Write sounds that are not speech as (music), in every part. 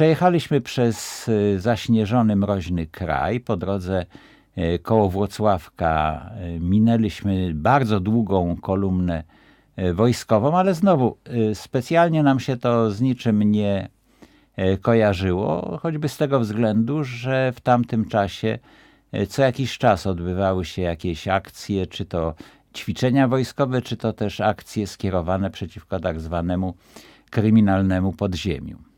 Przejechaliśmy przez y, zaśnieżony, mroźny kraj. Po drodze y, koło Włocławka y, minęliśmy bardzo długą kolumnę wojskową, ale znowu specjalnie nam się to z niczym nie kojarzyło, choćby z tego względu, że w tamtym czasie co jakiś czas odbywały się jakieś akcje, czy to ćwiczenia wojskowe, czy to też akcje skierowane przeciwko tak zwanemu kryminalnemu podziemiu.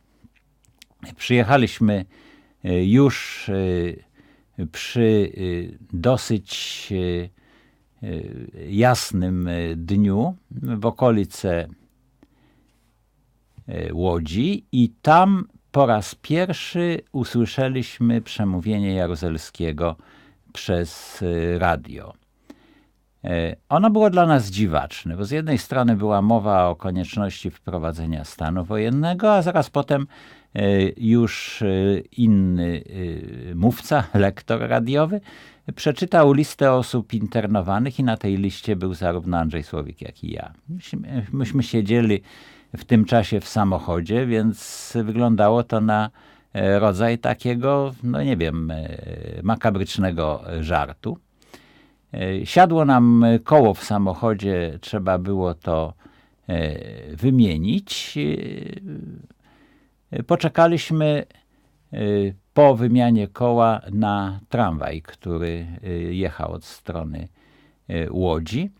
Przyjechaliśmy y, już y, przy y, dosyć jasnym dniu w okolice Łodzi i tam po raz pierwszy usłyszeliśmy przemówienie Jaruzelskiego przez radio. E, Ono było dla nas dziwaczne, bo z jednej strony była mowa o konieczności wprowadzenia stanu wojennego, a zaraz potem e, już e, inny mówca, (laughs) lektor radiowy, przeczytał listę osób internowanych i na tej liście był zarówno Andrzej Słowik, jak i ja. Myśmy, myśmy siedzieli w tym czasie w samochodzie, więc wyglądało to na rodzaj takiego, no nie wiem, makabrycznego żartu. E, Siadło nam koło w samochodzie, trzeba było to e, wymienić. E, Poczekaliśmy e, po wymianie koła na tramwaj, który e, jechał od strony e, Łodzi.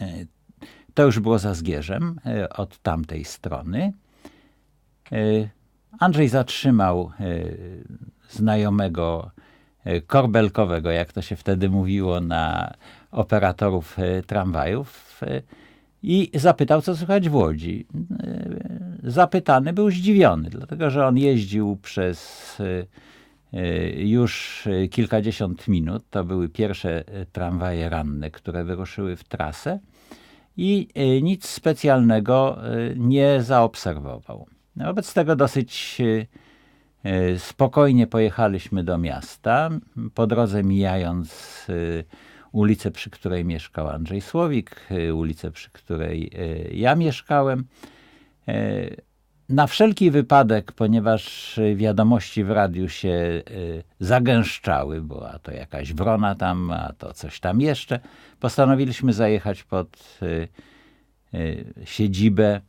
E, To już było za Zgierzem, e, od tamtej strony. E, Andrzej zatrzymał e, znajomego e, korbelkowego, jak to się wtedy mówiło na operatorów e, tramwajów e, i zapytał, co słychać w Łodzi. E, Zapytany był zdziwiony, dlatego że on jeździł przez e, e, już e, kilkadziesiąt minut. To były pierwsze e, tramwaje ranne, które wyruszyły w trasę i e, nic specjalnego e, nie zaobserwował. Wobec tego dosyć e, E, Spokojnie pojechaliśmy do miasta, po drodze mijając e, ulicę, przy której mieszkał Andrzej Słowik, e, ulicę, przy której e, ja mieszkałem. E, Na wszelki wypadek, ponieważ e, wiadomości w radiu się e, zagęszczały, bo a to jakaś wrona tam, a to coś tam jeszcze, postanowiliśmy zajechać pod e, e, siedzibę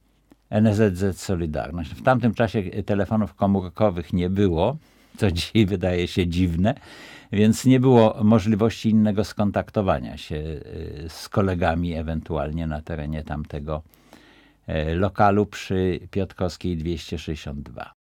NSZZ Solidarność. W tamtym czasie telefonów komórkowych nie było, co (laughs) dzisiaj wydaje się dziwne, więc nie było możliwości innego skontaktowania się y, z kolegami ewentualnie na terenie tamtego y, lokalu przy Piotrkowskiej 262.